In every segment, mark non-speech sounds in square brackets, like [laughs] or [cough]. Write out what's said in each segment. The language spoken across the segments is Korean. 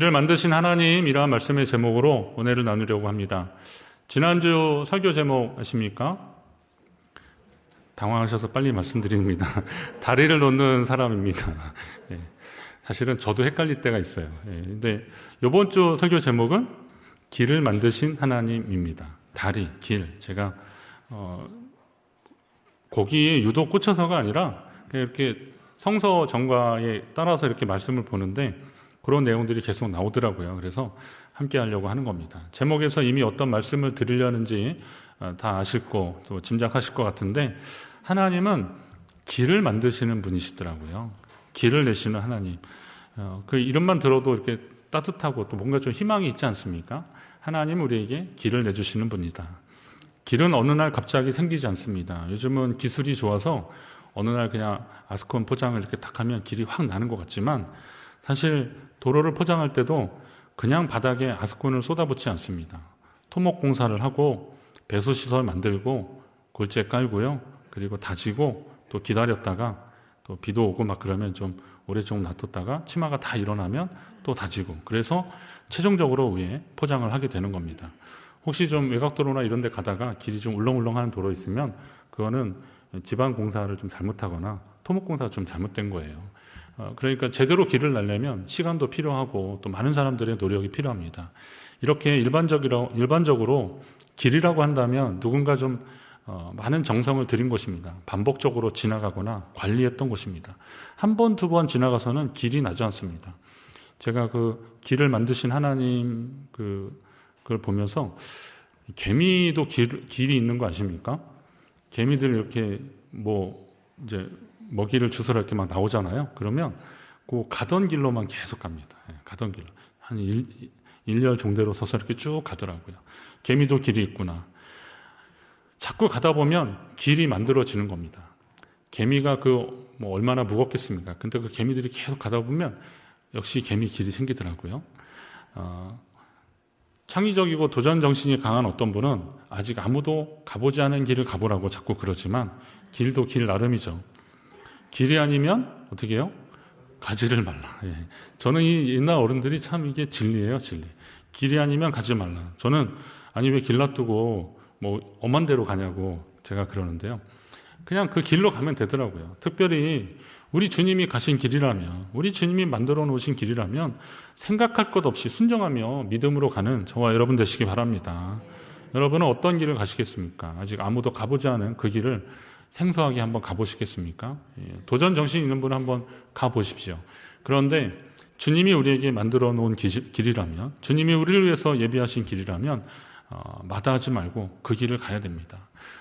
길을 만드신 하나님이라는 말씀의 제목으로 은혜를 나누려고 합니다. 지난주 설교 제목 아십니까? 당황하셔서 빨리 말씀드립니다. [laughs] 다리를 놓는 사람입니다. [laughs] 예, 사실은 저도 헷갈릴 때가 있어요. 예, 근데 이번 주 설교 제목은 길을 만드신 하나님입니다. 다리, 길. 제가 어, 거기에 유독 꽂혀서가 아니라 이렇게 성서 정과에 따라서 이렇게 말씀을 보는데 그런 내용들이 계속 나오더라고요. 그래서 함께 하려고 하는 겁니다. 제목에서 이미 어떤 말씀을 드리려는지 어, 다 아실 거, 또 짐작하실 것 같은데 하나님은 길을 만드시는 분이시더라고요. 길을 내시는 하나님. 어, 그 이름만 들어도 이렇게 따뜻하고 또 뭔가 좀 희망이 있지 않습니까? 하나님 우리에게 길을 내주시는 분이다. 길은 어느 날 갑자기 생기지 않습니다. 요즘은 기술이 좋아서 어느 날 그냥 아스콘 포장을 이렇게 탁 하면 길이 확 나는 것 같지만 사실 도로를 포장할 때도 그냥 바닥에 아스콘을 쏟아붓지 않습니다. 토목 공사를 하고 배수 시설 만들고 골재 깔고요. 그리고 다지고 또 기다렸다가 또 비도 오고 막 그러면 좀 오래 좀 놔뒀다가 치마가 다 일어나면 또 다지고 그래서 최종적으로 위에 포장을 하게 되는 겁니다. 혹시 좀 외곽도로나 이런 데 가다가 길이 좀 울렁울렁하는 도로 있으면 그거는 지방 공사를 좀 잘못하거나 토목 공사가 좀 잘못된 거예요. 어, 그러니까 제대로 길을 날려면 시간도 필요하고 또 많은 사람들의 노력이 필요합니다. 이렇게 일반적으로, 일반적으로 길이라고 한다면 누군가 좀 어, 많은 정성을 들인 것입니다. 반복적으로 지나가거나 관리했던 것입니다. 한 번, 두 번 지나가서는 길이 나지 않습니다. 제가 그 길을 만드신 하나님 그, 그걸 보면서 개미도 길, 길이 있는 거 아십니까? 개미들 이렇게 뭐 이제 먹이를 주스러 이렇게 막 나오잖아요. 그러면 그 가던 길로만 계속 갑니다. 예, 가던 길로. 한 일, 일렬 종대로 서서 이렇게 쭉 가더라고요. 개미도 길이 있구나. 자꾸 가다 보면 길이 만들어지는 겁니다. 개미가 그 뭐 얼마나 무겁겠습니까? 근데 그 개미들이 계속 가다 보면 역시 개미 길이 생기더라고요. 어, 창의적이고 도전 정신이 강한 어떤 분은 아직 아무도 가보지 않은 길을 가보라고 자꾸 그러지만 길도 길 나름이죠. 길이 아니면 어떻게 해요? 가지를 말라. 예. 저는 이 옛날 어른들이 참 이게 진리예요, 진리. 길이 아니면 가지 말라. 저는 아니 왜 길 놔두고 뭐 엄한 데로 가냐고 제가 그러는데요. 그냥 그 길로 가면 되더라고요. 특별히 우리 주님이 가신 길이라면, 우리 주님이 만들어 놓으신 길이라면 생각할 것 없이 순정하며 믿음으로 가는 저와 여러분 되시기 바랍니다. 여러분은 어떤 길을 가시겠습니까? 아직 아무도 가보지 않은 그 길을 생소하게 한번 가보시겠습니까? 예, 도전 정신 있는 분 한번 가보십시오. 그런데 주님이 우리에게 만들어 놓은 길이라면, 주님이 우리를 위해서 예비하신 길이라면, 어, 마다하지 말고 그 길을 가야 됩니다.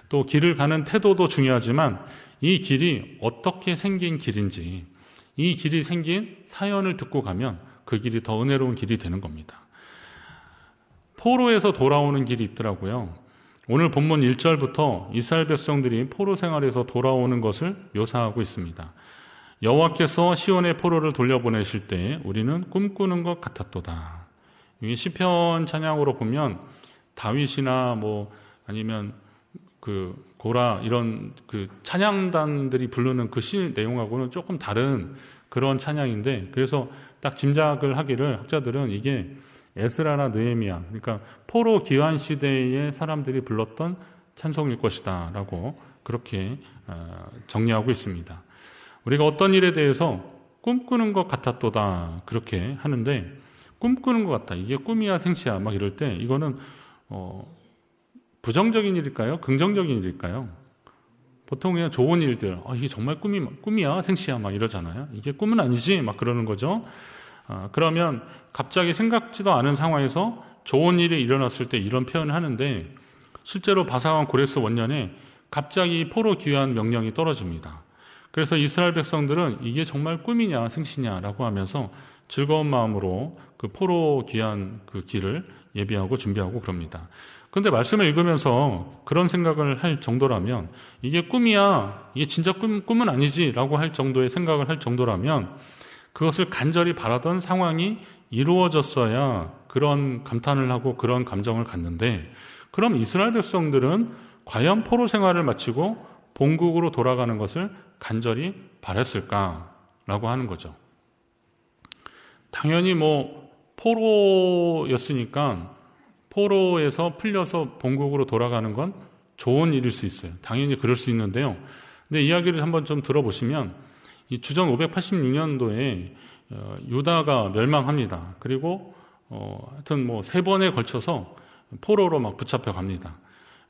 또 길을 가는 태도도 중요하지만 이 길이 어떻게 생긴 길인지, 이 길이 생긴 사연을 듣고 가면 그 길이 더 은혜로운 길이 되는 겁니다. 포로에서 돌아오는 길이 있더라고요. 오늘 본문 1절부터 이스라엘 백성들이 포로 생활에서 돌아오는 것을 묘사하고 있습니다. 여호와께서 시온의 포로를 돌려보내실 때 우리는 꿈꾸는 것 같았도다. 이 시편 찬양으로 보면 다윗이나 뭐 아니면 그 고라 이런 그 찬양단들이 부르는 그 시 내용하고는 조금 다른 그런 찬양인데 그래서 딱 짐작을 하기를 학자들은 이게 에스라나 느헤미야 그러니까 포로 기환 시대의 사람들이 불렀던 찬송일 것이다라고 그렇게 어, 정리하고 있습니다. 우리가 어떤 일에 대해서 꿈꾸는 것 같았도다 그렇게 하는데 꿈꾸는 것 같다 이게 꿈이야 생시야 막 이럴 때 이거는 어 부정적인 일일까요? 긍정적인 일일까요? 보통 그냥 좋은 일들, 아, 이게 정말 꿈이, 꿈이야, 생시야, 막 이러잖아요. 이게 꿈은 아니지, 막 그러는 거죠. 어, 그러면 갑자기 생각지도 않은 상황에서 좋은 일이 일어났을 때 이런 표현을 하는데 실제로 바사왕 고레스 원년에 갑자기 포로 귀환 명령이 떨어집니다. 그래서 이스라엘 백성들은 이게 정말 꿈이냐 생시냐라고 하면서 즐거운 마음으로 그 포로 귀환 그 길을 예비하고 준비하고 그럽니다. 근데 말씀을 읽으면서 그런 생각을 할 정도라면 이게 꿈이야, 이게 진짜 꿈, 꿈은 아니지라고 할 정도의 생각을 할 정도라면 그것을 간절히 바라던 상황이 이루어졌어야 그런 감탄을 하고 그런 감정을 갖는데 그럼 이스라엘 백성들은 과연 포로 생활을 마치고 본국으로 돌아가는 것을 간절히 바랬을까라고 하는 거죠. 당연히 뭐 포로였으니까 포로에서 풀려서 본국으로 돌아가는 건 좋은 일일 수 있어요. 당연히 그럴 수 있는데요. 근데 이야기를 한번 좀 들어보시면 이 주전 586년도에 어, 유다가 멸망합니다. 그리고 어, 하여튼 뭐 세 번에 걸쳐서 포로로 막 붙잡혀 갑니다.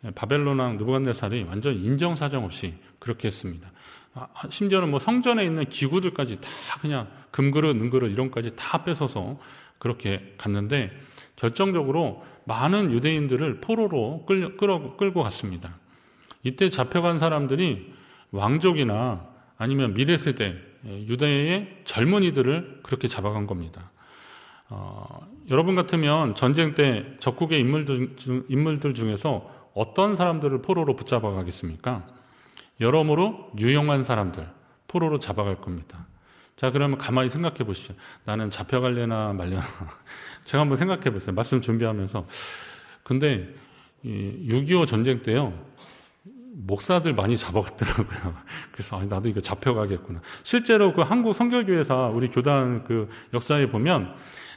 예, 바벨론 왕 느부갓네살이 완전 인정사정 없이 그렇게 했습니다. 아, 심지어는 뭐 성전에 있는 기구들까지 다 그냥 금그릇, 능그릇 이런까지 다 뺏어서 그렇게 갔는데 결정적으로 많은 유대인들을 포로로 끌, 끌어, 끌고 갔습니다. 이때 잡혀간 사람들이 왕족이나 아니면 미래 세대 예, 유대의 젊은이들을 그렇게 잡아간 겁니다. 어, 여러분 같으면 전쟁 때 적국의 인물들, 인물들 중에서 어떤 사람들을 포로로 붙잡아 가겠습니까? 여러모로 유용한 사람들 포로로 잡아갈 겁니다. 자, 그러면 가만히 생각해 보시죠. 나는 잡혀갈래나 말려나. [laughs] 제가 한번 생각해 보세요. 말씀 준비하면서. 근데, 6.25 전쟁 때요. 목사들 많이 잡아갔더라고요. [laughs] 그래서 아, 나도 이거 잡혀가겠구나. 실제로 그 한국 성결교회사 우리 교단 그 역사에 보면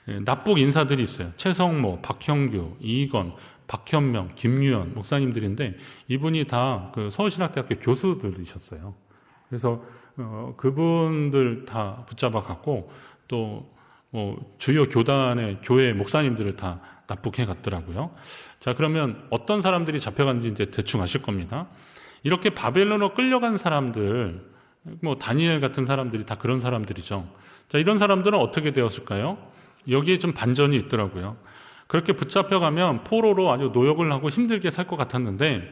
예, 납북 인사들이 있어요. 최성모, 박형규, 이건, 박현명, 김유연 목사님들인데 이분이 다 그 서울신학대학교 교수들이셨어요. 그래서 어, 그분들 다 붙잡아 갔고 또뭐 주요 교단의 교회 목사님들을 다 납북해 갔더라고요. 자 그러면 어떤 사람들이 잡혀간지 이제 대충 아실 겁니다. 이렇게 바벨론으로 끌려간 사람들, 뭐 다니엘 같은 사람들이 다 그런 사람들이죠. 자 이런 사람들은 어떻게 되었을까요? 여기에 좀 반전이 있더라고요. 그렇게 붙잡혀가면 포로로 아주 노역을 하고 힘들게 살 것 같았는데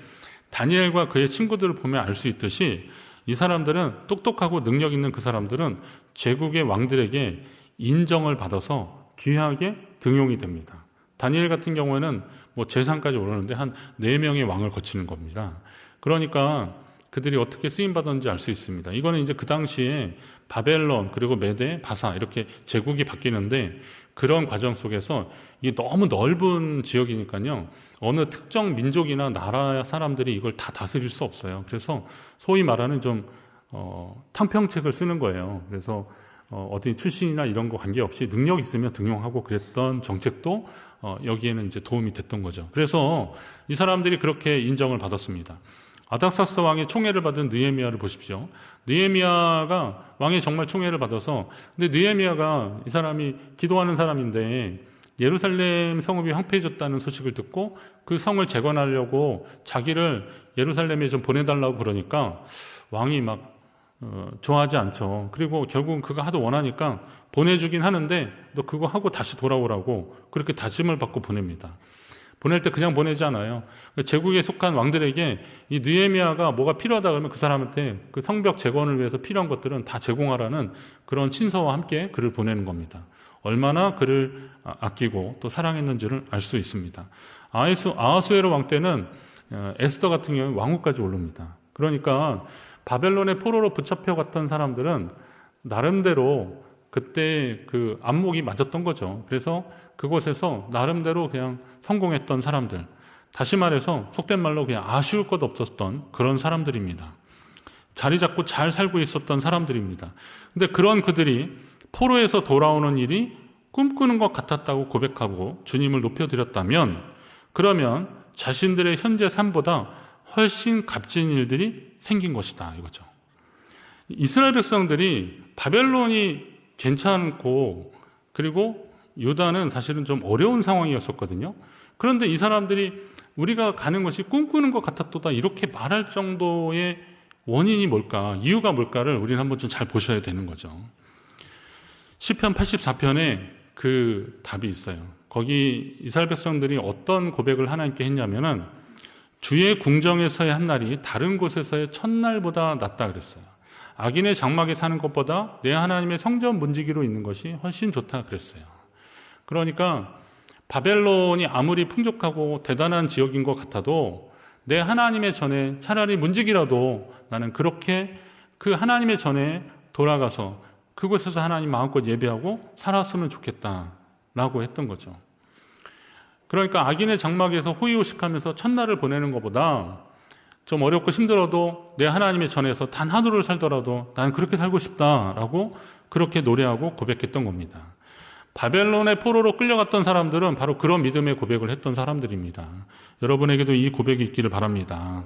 다니엘과 그의 친구들을 보면 알 수 있듯이 이 사람들은 똑똑하고 능력 있는 그 사람들은 제국의 왕들에게 인정을 받아서 귀하게 등용이 됩니다. 다니엘 같은 경우에는 뭐 재산까지 오르는데 한 4명의 왕을 거치는 겁니다. 그러니까 그들이 어떻게 쓰임 받았는지 알 수 있습니다. 이거는 이제 그 당시에 바벨론 그리고 메데, 바사 이렇게 제국이 바뀌는데 그런 과정 속에서 이 너무 넓은 지역이니까요. 어느 특정 민족이나 나라 사람들이 이걸 다 다스릴 수 없어요. 그래서 소위 말하는 좀 어, 탕평책을 쓰는 거예요. 그래서 어, 어디 출신이나 이런 거 관계없이 능력 있으면 등용하고 그랬던 정책도 어, 여기에는 이제 도움이 됐던 거죠. 그래서 이 사람들이 그렇게 인정을 받았습니다. 아닥사스 왕의 총애를 받은 느에미아를 보십시오. 느에미아가 왕의 정말 총애를 받아서 근데 느에미아가 이 사람이 기도하는 사람인데 예루살렘 성읍이 황폐해졌다는 소식을 듣고 그 성을 재건하려고 자기를 예루살렘에 좀 보내달라고 그러니까 왕이 막 어, 좋아하지 않죠. 그리고 결국은 그가 하도 원하니까 보내주긴 하는데 너 그거 하고 다시 돌아오라고 그렇게 다짐을 받고 보냅니다. 보낼 때 그냥 보내지 않아요. 제국에 속한 왕들에게 이 느에미아가 뭐가 필요하다 그러면 그 사람한테 그 성벽 재건을 위해서 필요한 것들은 다 제공하라는 그런 친서와 함께 그를 보내는 겁니다. 얼마나 그를 아, 아끼고 또 사랑했는지를 알 수 있습니다. 아하수, 아하수에로 왕 때는 어, 에스더 같은 경우에 왕후까지 오릅니다. 그러니까 바벨론의 포로로 붙잡혀 갔던 사람들은 나름대로 그때 그 안목이 맞았던 거죠. 그래서 그곳에서 나름대로 그냥 성공했던 사람들. 다시 말해서 속된 말로 그냥 아쉬울 것 없었던 그런 사람들입니다. 자리 잡고 잘 살고 있었던 사람들입니다. 근데 그런 그들이 포로에서 돌아오는 일이 꿈꾸는 것 같았다고 고백하고 주님을 높여드렸다면 그러면 자신들의 현재 삶보다 훨씬 값진 일들이 생긴 것이다 이거죠. 이스라엘 백성들이 바벨론이 괜찮고 그리고 유다는 사실은 좀 어려운 상황이었었거든요. 그런데 이 사람들이 우리가 가는 것이 꿈꾸는 것 같았도다 이렇게 말할 정도의 원인이 뭘까, 이유가 뭘까를 우리는 한번 좀잘 보셔야 되는 거죠. 시편 84편에 그 답이 있어요. 거기 이스라엘 백성들이 어떤 고백을 하나님께 했냐면은 주의 궁정에서의 한 날이 다른 곳에서의 첫날보다 낫다 그랬어요. 악인의 장막에 사는 것보다 내 하나님의 성전 문지기로 있는 것이 훨씬 좋다 그랬어요. 그러니까 바벨론이 아무리 풍족하고 대단한 지역인 것 같아도 내 하나님의 전에 차라리 문지기라도 나는 그렇게 그 하나님의 전에 돌아가서 그곳에서 하나님 마음껏 예배하고 살았으면 좋겠다라고 했던 거죠. 그러니까 악인의 장막에서 호의호식하면서 첫날을 보내는 것보다 좀 어렵고 힘들어도 내 하나님의 전에서 단 하루를 살더라도 나는 그렇게 살고 싶다라고 그렇게 노래하고 고백했던 겁니다. 바벨론의 포로로 끌려갔던 사람들은 바로 그런 믿음의 고백을 했던 사람들입니다. 여러분에게도 이 고백이 있기를 바랍니다.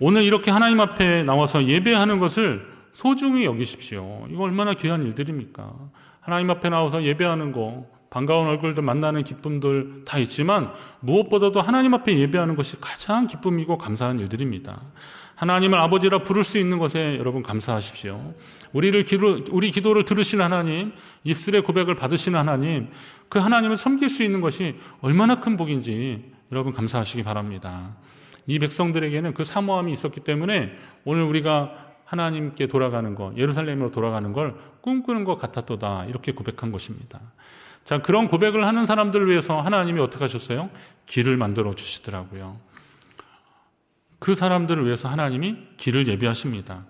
오늘 이렇게 하나님 앞에 나와서 예배하는 것을 소중히 여기십시오. 이거 얼마나 귀한 일들입니까? 하나님 앞에 나와서 예배하는 거, 반가운 얼굴들 만나는 기쁨들 다 있지만 무엇보다도 하나님 앞에 예배하는 것이 가장 기쁨이고 감사한 일들입니다. 하나님을 아버지라 부를 수 있는 것에 여러분 감사하십시오. 우리를 기도, 우리 기도를 들으시는 하나님, 입술의 고백을 받으시는 하나님, 그 하나님을 섬길 수 있는 것이 얼마나 큰 복인지 여러분 감사하시기 바랍니다. 이 백성들에게는 그 사모함이 있었기 때문에 오늘 우리가 하나님께 돌아가는 것, 예루살렘으로 돌아가는 걸 꿈꾸는 것 같았도다. 이렇게 고백한 것입니다. 자, 그런 고백을 하는 사람들을 위해서 하나님이 어떻게 하셨어요? 길을 만들어 주시더라고요. 그 사람들을 위해서 하나님이 길을 예비하십니다.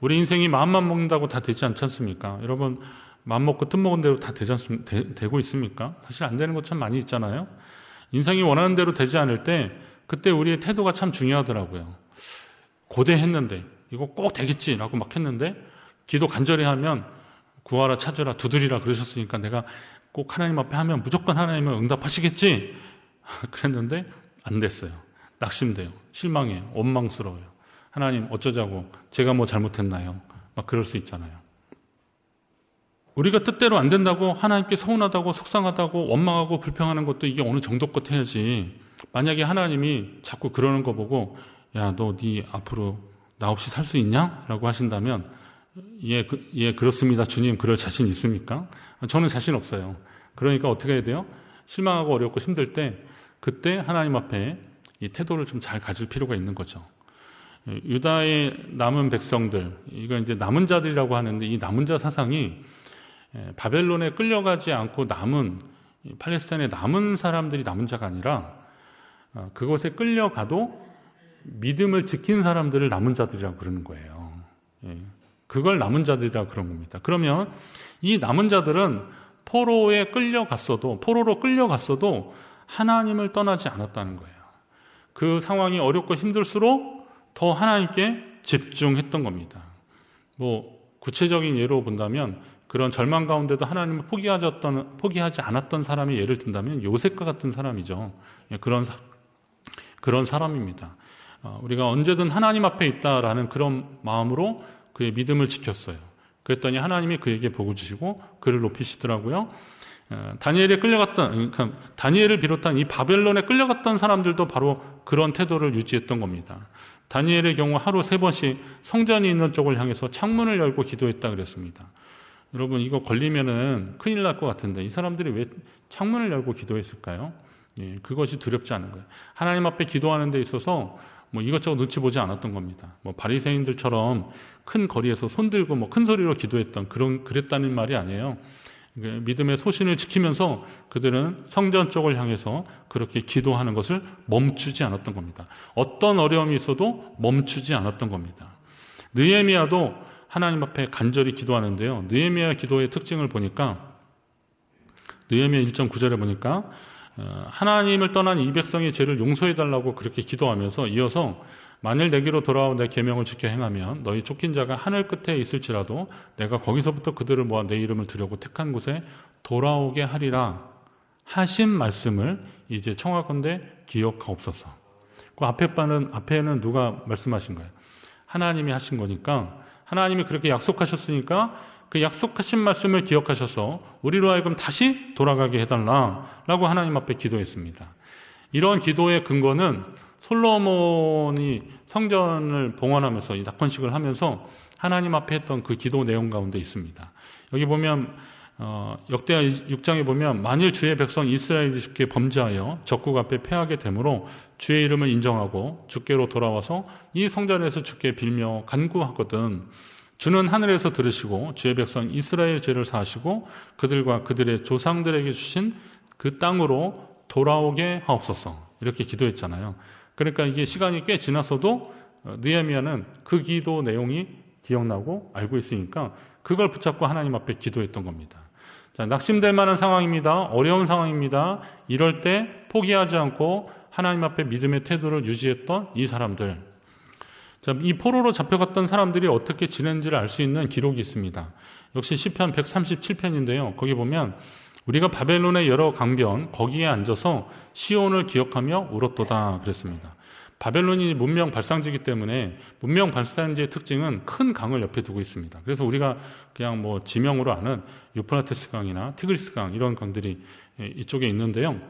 우리 인생이 마음만 먹는다고 다 되지 않지 않습니까? 여러분, 마음 먹고 뜻 먹은 대로 다 되지 않습, 되, 고 있습니까? 사실 안 되는 것 참 많이 있잖아요. 인생이 원하는 대로 되지 않을 때 그때 우리의 태도가 참 중요하더라고요. 고대했는데 이거 꼭 되겠지라고 막 했는데 기도 간절히 하면 구하라 찾으라 두드리라 그러셨으니까 내가 꼭 하나님 앞에 하면 무조건 하나님은 응답하시겠지 [laughs] 그랬는데 안 됐어요. 낙심돼요. 실망해요. 원망스러워요. 하나님 어쩌자고 제가 뭐 잘못했나요? 막 그럴 수 있잖아요. 우리가 뜻대로 안 된다고 하나님께 서운하다고 속상하다고 원망하고 불평하는 것도 이게 어느 정도껏 해야지. 만약에 하나님이 자꾸 그러는 거 보고 야 너 네 앞으로 나 없이 살 수 있냐? 라고 하신다면 예, 그, 예 그렇습니다. 주님 그럴 자신 있습니까? 저는 자신 없어요. 그러니까 어떻게 해야 돼요? 실망하고 어렵고 힘들 때 그때 하나님 앞에 이 태도를 좀 잘 가질 필요가 있는 거죠. 유다의 남은 백성들, 이거 이제 남은 자들이라고 하는데 이 남은 자 사상이 바벨론에 끌려가지 않고 남은 팔레스타인의 남은 사람들이 남은 자가 아니라 어, 그곳에 끌려가도 믿음을 지킨 사람들을 남은 자들이라고 그러는 거예요. 예. 그걸 남은 자들이라고 그런 겁니다. 그러면 이 남은 자들은 포로에 끌려갔어도 포로로 끌려갔어도 하나님을 떠나지 않았다는 거예요. 그 상황이 어렵고 힘들수록 더 하나님께 집중했던 겁니다. 뭐 구체적인 예로 본다면 그런 절망 가운데도 하나님을 포기하셨던, 포기하지 않았던 사람이 예를 든다면 요셉과 같은 사람이죠. 예, 그런 사, 그런 사람입니다. 어, 우리가 언제든 하나님 앞에 있다라는 그런 마음으로 그의 믿음을 지켰어요. 그랬더니 하나님이 그에게 복을 주시고 그를 높이시더라고요. 어, 다니엘에 끌려갔던 그러니까 다니엘을 비롯한 이 바벨론에 끌려갔던 사람들도 바로 그런 태도를 유지했던 겁니다. 다니엘의 경우 하루 세 번씩 성전이 있는 쪽을 향해서 창문을 열고 기도했다 그랬습니다. 여러분 이거 걸리면은 큰일 날 것 같은데 이 사람들이 왜 창문을 열고 기도했을까요? 예, 그것이 두렵지 않은 거예요. 하나님 앞에 기도하는 데 있어서 뭐 이것저것 눈치 보지 않았던 겁니다. 뭐 바리새인들처럼 큰 거리에서 손 들고 뭐 큰 소리로 기도했던 그런 그랬다는 말이 아니에요. 믿음의 소신을 지키면서 그들은 성전 쪽을 향해서 그렇게 기도하는 것을 멈추지 않았던 겁니다. 어떤 어려움이 있어도 멈추지 않았던 겁니다. 느에미아도 하나님 앞에 간절히 기도하는데요. 느에미아 기도의 특징을 보니까 느에미아 1.9절에 보니까 어, 하나님을 떠난 이 백성의 죄를 용서해 달라고 그렇게 기도하면서 이어서 만일 내게로 돌아와 내 계명을 지켜 행하면 너희 쫓긴 자가 하늘 끝에 있을지라도 내가 거기서부터 그들을 모아 내 이름을 두려고 택한 곳에 돌아오게 하리라 하신 말씀을 이제 청하건대 기억하옵소서. 그 앞에 바는 앞에는 누가 말씀하신 거예요? 하나님이 하신 거니까 하나님이 그렇게 약속하셨으니까 그 약속하신 말씀을 기억하셔서 우리로 하여금 다시 돌아가게 해달라라고 하나님 앞에 기도했습니다. 이런 기도의 근거는 솔로몬이 성전을 봉헌하면서 이 낙헌식을 하면서 하나님 앞에 했던 그 기도 내용 가운데 있습니다. 여기 보면 어, 역대하 6장에 보면 만일 주의 백성 이스라엘이 주께 범죄하여 적국 앞에 패하게 되므로 주의 이름을 인정하고 주께로 돌아와서 이 성전에서 주께 빌며 간구하거든 주는 하늘에서 들으시고 주의 백성 이스라엘 죄를 사하시고 그들과 그들의 조상들에게 주신 그 땅으로 돌아오게 하옵소서 이렇게 기도했잖아요. 그러니까 이게 시간이 꽤 지났어도 어, 느헤미야는 그 기도 내용이 기억나고 알고 있으니까 그걸 붙잡고 하나님 앞에 기도했던 겁니다. 자, 낙심될 만한 상황입니다. 어려운 상황입니다. 이럴 때 포기하지 않고 하나님 앞에 믿음의 태도를 유지했던 이 사람들. 자, 이 포로로 잡혀갔던 사람들이 어떻게 지낸지를 알 수 있는 기록이 있습니다. 역시 시편 137편인데요. 거기 보면 우리가 바벨론의 여러 강변 거기에 앉아서 시온을 기억하며 울었도다 그랬습니다. 바벨론이 문명 발상지이기 때문에 문명 발상지의 특징은 큰 강을 옆에 두고 있습니다. 그래서 우리가 그냥 뭐 지명으로 아는 유프라테스 강이나 티그리스 강 이런 강들이 이쪽에 있는데요.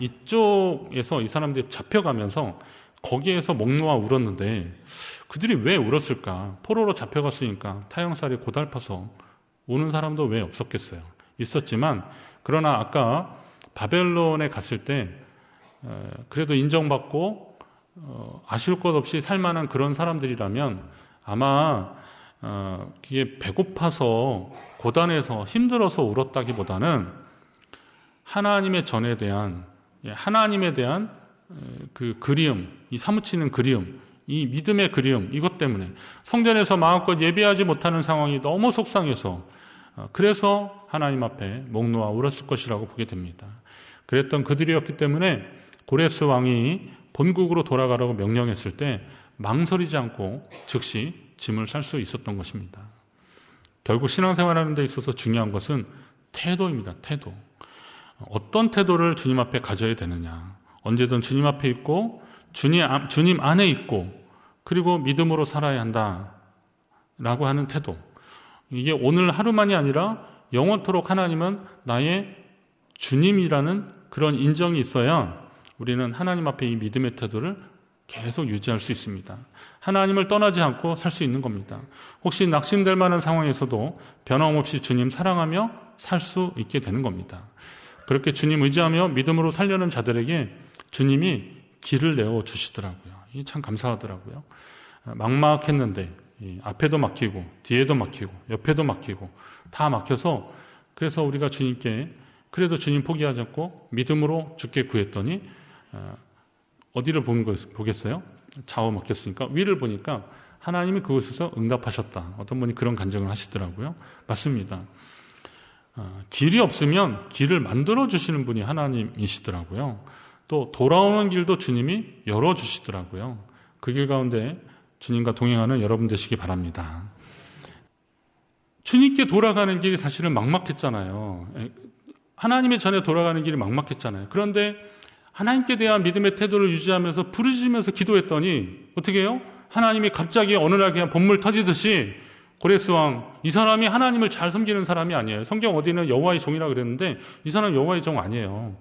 이쪽에서 이 사람들이 잡혀가면서 거기에서 목 놓아 울었는데 그들이 왜 울었을까? 포로로 잡혀갔으니까 타영살이 고달파서 우는 사람도 왜 없었겠어요? 있었지만 그러나 아까 바벨론에 갔을 때 그래도 인정받고 어, 아쉬울 것 없이 살만한 그런 사람들이라면 아마 어, 이게 배고파서 고단해서 힘들어서 울었다기보다는 하나님의 전에 대한 예, 하나님에 대한 그 그리움, 이 사무치는 그리움, 이 믿음의 그리움 이것 때문에 성전에서 마음껏 예배하지 못하는 상황이 너무 속상해서 어, 그래서 하나님 앞에 목 놓아 울었을 것이라고 보게 됩니다. 그랬던 그들이었기 때문에 고레스 왕이 본국으로 돌아가라고 명령했을 때 망설이지 않고 즉시 짐을 살 수 있었던 것입니다. 결국 신앙생활하는 데 있어서 중요한 것은 태도입니다. 태도. 어떤 태도를 주님 앞에 가져야 되느냐. 언제든 주님 앞에 있고 주님, 주님 안에 있고 그리고 믿음으로 살아야 한다. 라고 하는 태도. 이게 오늘 하루만이 아니라 영원토록 하나님은 나의 주님이라는 그런 인정이 있어야 우리는 하나님 앞에 이 믿음의 태도를 계속 유지할 수 있습니다. 하나님을 떠나지 않고 살 수 있는 겁니다. 혹시 낙심될 만한 상황에서도 변함없이 주님 사랑하며 살 수 있게 되는 겁니다. 그렇게 주님 의지하며 믿음으로 살려는 자들에게 주님이 길을 내어 주시더라고요. 이참 감사하더라고요. 막막했는데 앞에도 막히고 뒤에도 막히고 옆에도 막히고 다 막혀서 그래서 우리가 주님께 그래도 주님 포기하지 않고 믿음으로 죽게 구했더니 어, 어디를 보겠어요? 좌우 막혔으니까 위를 보니까 하나님이 그곳에서 응답하셨다. 어떤 분이 그런 간증을 하시더라고요. 맞습니다. 어, 길이 없으면 길을 만들어 주시는 분이 하나님이시더라고요. 또 돌아오는 길도 주님이 열어 주시더라고요. 그 길 가운데 주님과 동행하는 여러분 되시기 바랍니다. 주님께 돌아가는 길이 사실은 막막했잖아요. 하나님의 전에 돌아가는 길이 막막했잖아요. 그런데 하나님께 대한 믿음의 태도를 유지하면서 부르짖으면서 기도했더니 어떻게 해요? 하나님이 갑자기 어느 날 그냥 본물 터지듯이 고레스 왕, 이 사람이 하나님을 잘 섬기는 사람이 아니에요. 성경 어디는 여호와의 종이라 그랬는데 이 사람 여호와의 종 아니에요.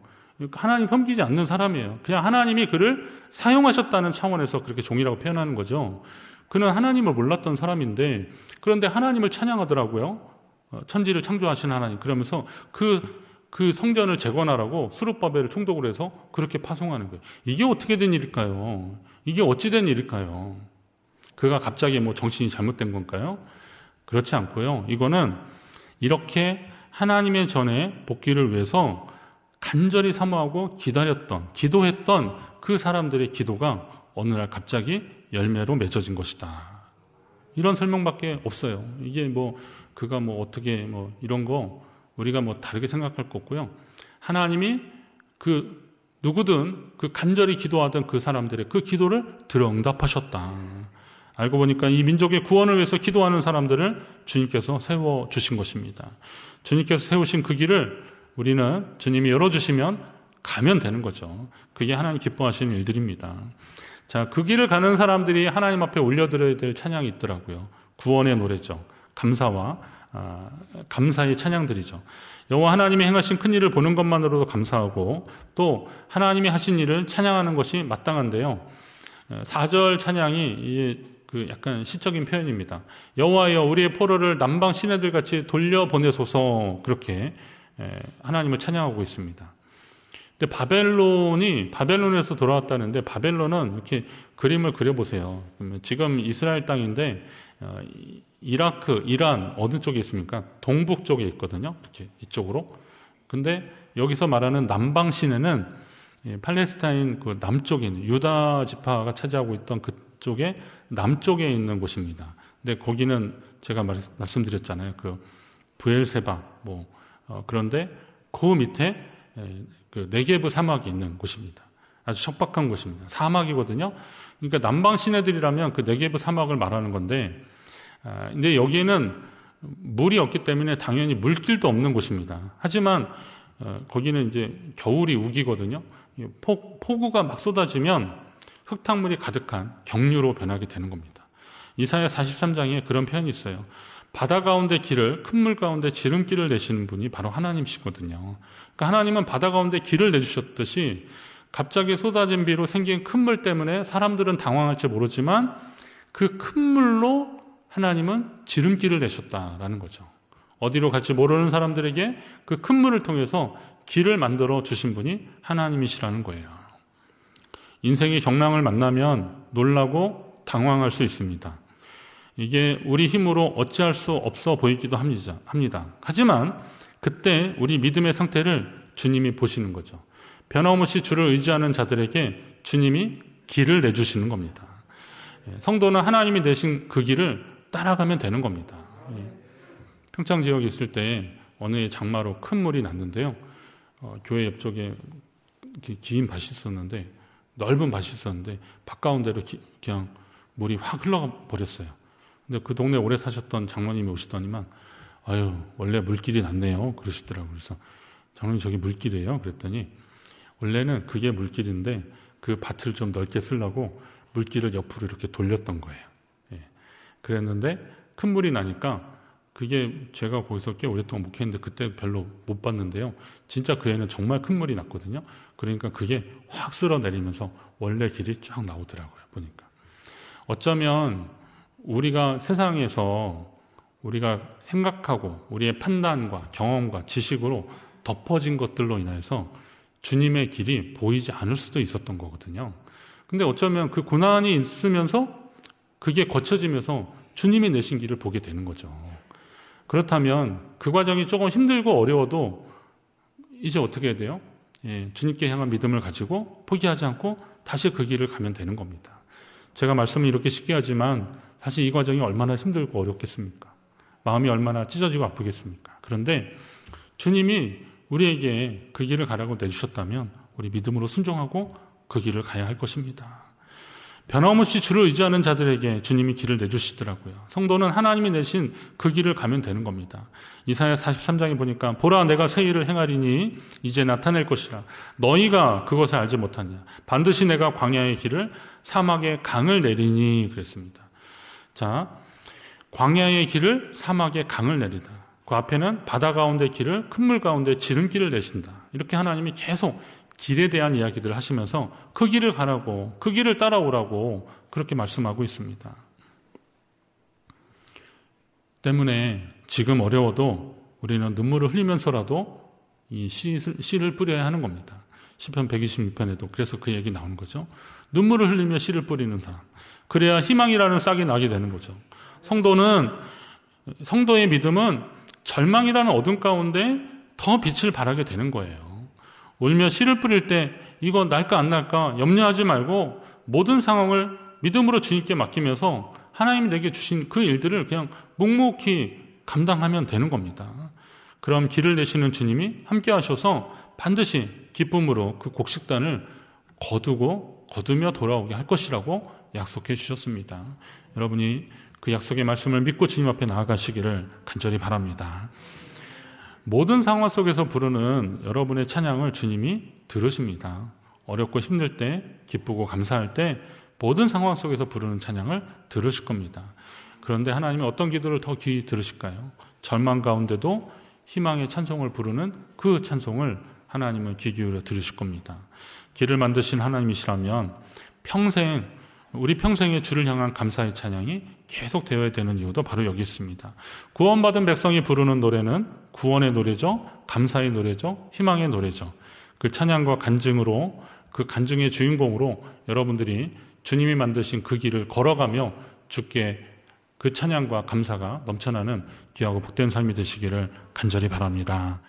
하나님 섬기지 않는 사람이에요. 그냥 하나님이 그를 사용하셨다는 차원에서 그렇게 종이라고 표현하는 거죠. 그는 하나님을 몰랐던 사람인데 그런데 하나님을 찬양하더라고요. 어, 천지를 창조하신 하나님. 그러면서 그, 그 성전을 재건하라고 수르바벨을 총독으로 해서 그렇게 파송하는 거예요. 이게 어떻게 된 일일까요? 이게 어찌 된 일일까요? 그가 갑자기 뭐 정신이 잘못된 건가요? 그렇지 않고요. 이거는 이렇게 하나님의 전에 복귀를 위해서 간절히 사모하고 기다렸던, 기도했던 그 사람들의 기도가 어느 날 갑자기 열매로 맺어진 것이다. 이런 설명밖에 없어요. 이게 뭐, 그가 뭐 어떻게 뭐 이런 거 우리가 뭐 다르게 생각할 거 없고요. 하나님이 그 누구든 그 간절히 기도하던 그 사람들의 그 기도를 들어 응답하셨다. 알고 보니까 이 민족의 구원을 위해서 기도하는 사람들을 주님께서 세워 주신 것입니다. 주님께서 세우신 그 길을 우리는 주님이 열어주시면 가면 되는 거죠. 그게 하나님 기뻐하시는 일들입니다. 자, 그 길을 가는 사람들이 하나님 앞에 올려드려야 될 찬양이 있더라고요. 구원의 노래죠. 감사와 아, 감사의 찬양들이죠. 여호와 하나님이 행하신 큰 일을 보는 것만으로도 감사하고 또 하나님이 하신 일을 찬양하는 것이 마땅한데요. 4절 찬양이 그 약간 시적인 표현입니다. 여호와여 우리의 포로를 남방 시내들 같이 돌려 보내소서 그렇게 예, 하나님을 찬양하고 있습니다. 근데 바벨론이 바벨론에서 돌아왔다는데 바벨론은 이렇게 그림을 그려보세요. 지금 이스라엘 땅인데 어, 이라크, 이란 어느 쪽에 있습니까? 동북 쪽에 있거든요. 이렇게 이쪽으로. 근데 여기서 말하는 남방 시내는 팔레스타인 그 남쪽에 있는 유다 지파가 차지하고 있던 그쪽에 남쪽에 있는 곳입니다. 근데 거기는 제가 말씀드렸잖아요. 그 부엘세바 뭐 어, 그런데 그 밑에 그 네게브 사막이 있는 곳입니다. 아주 척박한 곳입니다. 사막이거든요. 그러니까 남방 시내들이라면 그 네게브 사막을 말하는 건데, 아, 근데 여기에는 물이 없기 때문에 당연히 물길도 없는 곳입니다. 하지만 어, 거기는 이제 겨울이 우기거든요. 이 폭, 폭우가 막 쏟아지면 흙탕물이 가득한 경류로 변하게 되는 겁니다. 이사야 43장에 그런 표현이 있어요. 바다 가운데 길을 큰 물 가운데 지름길을 내시는 분이 바로 하나님이시거든요. 그러니까 하나님은 바다 가운데 길을 내주셨듯이 갑자기 쏟아진 비로 생긴 큰 물 때문에 사람들은 당황할지 모르지만 그 큰 물로 하나님은 지름길을 내셨다라는 거죠. 어디로 갈지 모르는 사람들에게 그 큰 물을 통해서 길을 만들어 주신 분이 하나님이시라는 거예요. 인생의 경랑을 만나면 놀라고 당황할 수 있습니다. 이게 우리 힘으로 어찌할 수 없어 보이기도 합니다. 하지만 그때 우리 믿음의 상태를 주님이 보시는 거죠. 변함없이 주를 의지하는 자들에게 주님이 길을 내주시는 겁니다. 예, 성도는 하나님이 내신 그 길을 따라가면 되는 겁니다. 예. 평창 지역에 있을 때 어느 장마로 큰 물이 났는데요. 어, 교회 옆쪽에 긴 밭이 있었는데 넓은 밭이 있었는데 밭 가운데로 기, 그냥 물이 확 흘러가 버렸어요. 근데 그 동네 오래 사셨던 장로님이 오시더니만 아유 원래 물길이 났네요 그러시더라고요. 그래서 장로님 저기 물길이에요. 그랬더니 원래는 그게 물길인데 그 밭을 좀 넓게 쓰려고 물길을 옆으로 이렇게 돌렸던 거예요. 예. 그랬는데 큰 물이 나니까 그게 제가 거기서 꽤 오랫동안 목회했는데 그때 별로 못 봤는데요. 진짜 그 애는 정말 큰 물이 났거든요. 그러니까 그게 확 쓸어 내리면서 원래 길이 쫙 나오더라고요. 보니까. 어쩌면 우리가 세상에서 우리가 생각하고 우리의 판단과 경험과 지식으로 덮어진 것들로 인해서 주님의 길이 보이지 않을 수도 있었던 거거든요. 근데 어쩌면 그 고난이 있으면서 그게 거쳐지면서 주님이 내신 길을 보게 되는 거죠. 그렇다면 그 과정이 조금 힘들고 어려워도 이제 어떻게 해야 돼요? 예, 주님께 향한 믿음을 가지고 포기하지 않고 다시 그 길을 가면 되는 겁니다. 제가 말씀을 이렇게 쉽게 하지만 사실 이 과정이 얼마나 힘들고 어렵겠습니까? 마음이 얼마나 찢어지고 아프겠습니까? 그런데 주님이 우리에게 그 길을 가라고 내주셨다면 우리 믿음으로 순종하고 그 길을 가야 할 것입니다. 변함없이 주를 의지하는 자들에게 주님이 길을 내주시더라고요. 성도는 하나님이 내신 그 길을 가면 되는 겁니다. 이사야 43장에 보니까 보라 내가 새 일을 행하리니 이제 나타낼 것이라 너희가 그것을 알지 못하냐 반드시 내가 광야의 길을 사막의 강을 내리니 그랬습니다. 자 광야의 길을 사막의 강을 내리다. 그 앞에는 바다 가운데 길을 큰 물 가운데 지름길을 내신다. 이렇게 하나님이 계속 길에 대한 이야기들을 하시면서 그 길을 가라고, 그 길을 따라오라고 그렇게 말씀하고 있습니다. 때문에 지금 어려워도 우리는 눈물을 흘리면서라도 이 씨를 뿌려야 하는 겁니다. 10편 126편에도 그래서 그 얘기 나오는 거죠. 눈물을 흘리며 씨를 뿌리는 사람. 그래야 희망이라는 싹이 나게 되는 거죠. 성도는 성도의 믿음은 절망이라는 어둠 가운데 더 빛을 발하게 되는 거예요. 울며 씨를 뿌릴 때 이거 날까 안 날까 염려하지 말고 모든 상황을 믿음으로 주님께 맡기면서 하나님이 내게 주신 그 일들을 그냥 묵묵히 감당하면 되는 겁니다. 그럼 길을 내시는 주님이 함께 하셔서 반드시 기쁨으로 그 곡식단을 거두고 거두며 돌아오게 할 것이라고 약속해 주셨습니다. 여러분이 그 약속의 말씀을 믿고 주님 앞에 나아가시기를 간절히 바랍니다. 모든 상황 속에서 부르는 여러분의 찬양을 주님이 들으십니다. 어렵고 힘들 때, 기쁘고 감사할 때 모든 상황 속에서 부르는 찬양을 들으실 겁니다. 그런데 하나님이 어떤 기도를 더 귀히 들으실까요? 절망 가운데도 희망의 찬송을 부르는 그 찬송을 하나님은 귀 기울여 들으실 겁니다. 길을 만드신 하나님이시라면 평생 우리 평생에 주를 향한 감사의 찬양이 계속 되어야 되는 이유도 바로 여기 있습니다. 구원받은 백성이 부르는 노래는 구원의 노래죠. 감사의 노래죠. 희망의 노래죠. 그 찬양과 간증으로 그 간증의 주인공으로 여러분들이 주님이 만드신 그 길을 걸어가며 주께 그 찬양과 감사가 넘쳐나는 귀하고 복된 삶이 되시기를 간절히 바랍니다.